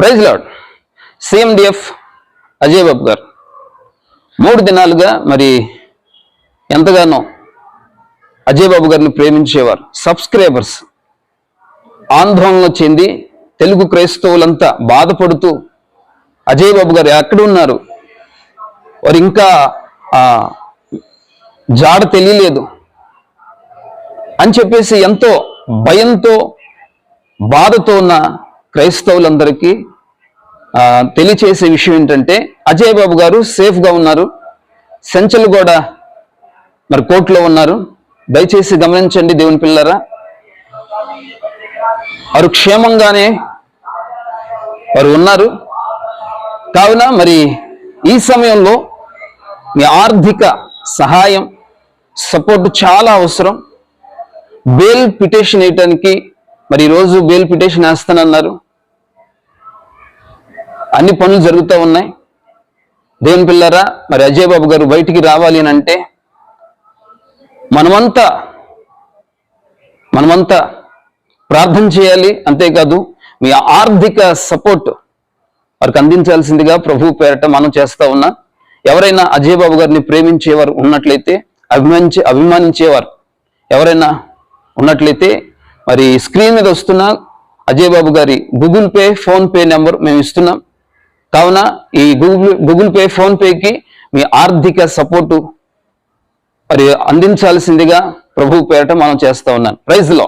Praise లాడ్. CMDF Ajay Babu గారు. మూడు దినాలుగా మరి ఎంతగానో అజయ్ బాబు గారిని ప్రేమించేవారు. సబ్స్క్రైబర్స్ ఆందోళన చెంది తెలుగు క్రైస్తవులంతా బాధపడుతూ అజయ్ బాబు గారు ఎక్కడ ఉన్నారు? వారు ఇంకా జాడ తెలియలేదు అని చెప్పేసి ఎంతో భయంతో బాధతో ఉన్న క్రైస్తవులందరికీ తెలియచేసే విషయం ఏంటంటే అజయ్ బాబు గారు సేఫ్గా ఉన్నారు. సెంచల్ కూడా మరి కోర్టులో ఉన్నారు. దయచేసి గమనించండి దేవుని పిల్లరా. వారు క్షేమంగానే వారు ఉన్నారు. కావున మరి ఈ సమయంలో మీ ఆర్థిక సహాయం సపోర్ట్ చాలా అవసరం. బెయిల్ పిటిషన్ వేయటానికి మరి ఈరోజు బెయిల్ పిటిషన్ వేస్తానన్నారు. అన్ని పనులు జరుగుతూ ఉన్నాయి. దేవుని పిల్లరా మరి అజయ్ బాబు గారు బయటికి రావాలి అని అంటే మనమంతా మనమంతా ప్రార్థన చేయాలి అంతేకాదు మీ ఆర్థిక సపోర్ట్ వారికి అందించాల్సిందిగా ప్రభు పేరట మనం చేస్తా ఉన్నా. ఎవరైనా అజయ్ బాబు గారిని ప్రేమించేవారు ఉన్నట్లయితే అభిమానించే అభిమానించేవారు ఎవరైనా ఉన్నట్లయితే మరి స్క్రీన్ మీద వస్తున్న అజయ్ బాబు గారి Google pay phone pay number మేము ఇస్తున్నాం. కావున ఈ గూగుల్ గూగుల్ పే ఫోన్ పేకి మీ ఆర్థిక సపోర్టు మరి అందించాల్సిందిగా ప్రభు పేరట మనం చేస్తూ ఉన్నాం. ప్రైజ్లో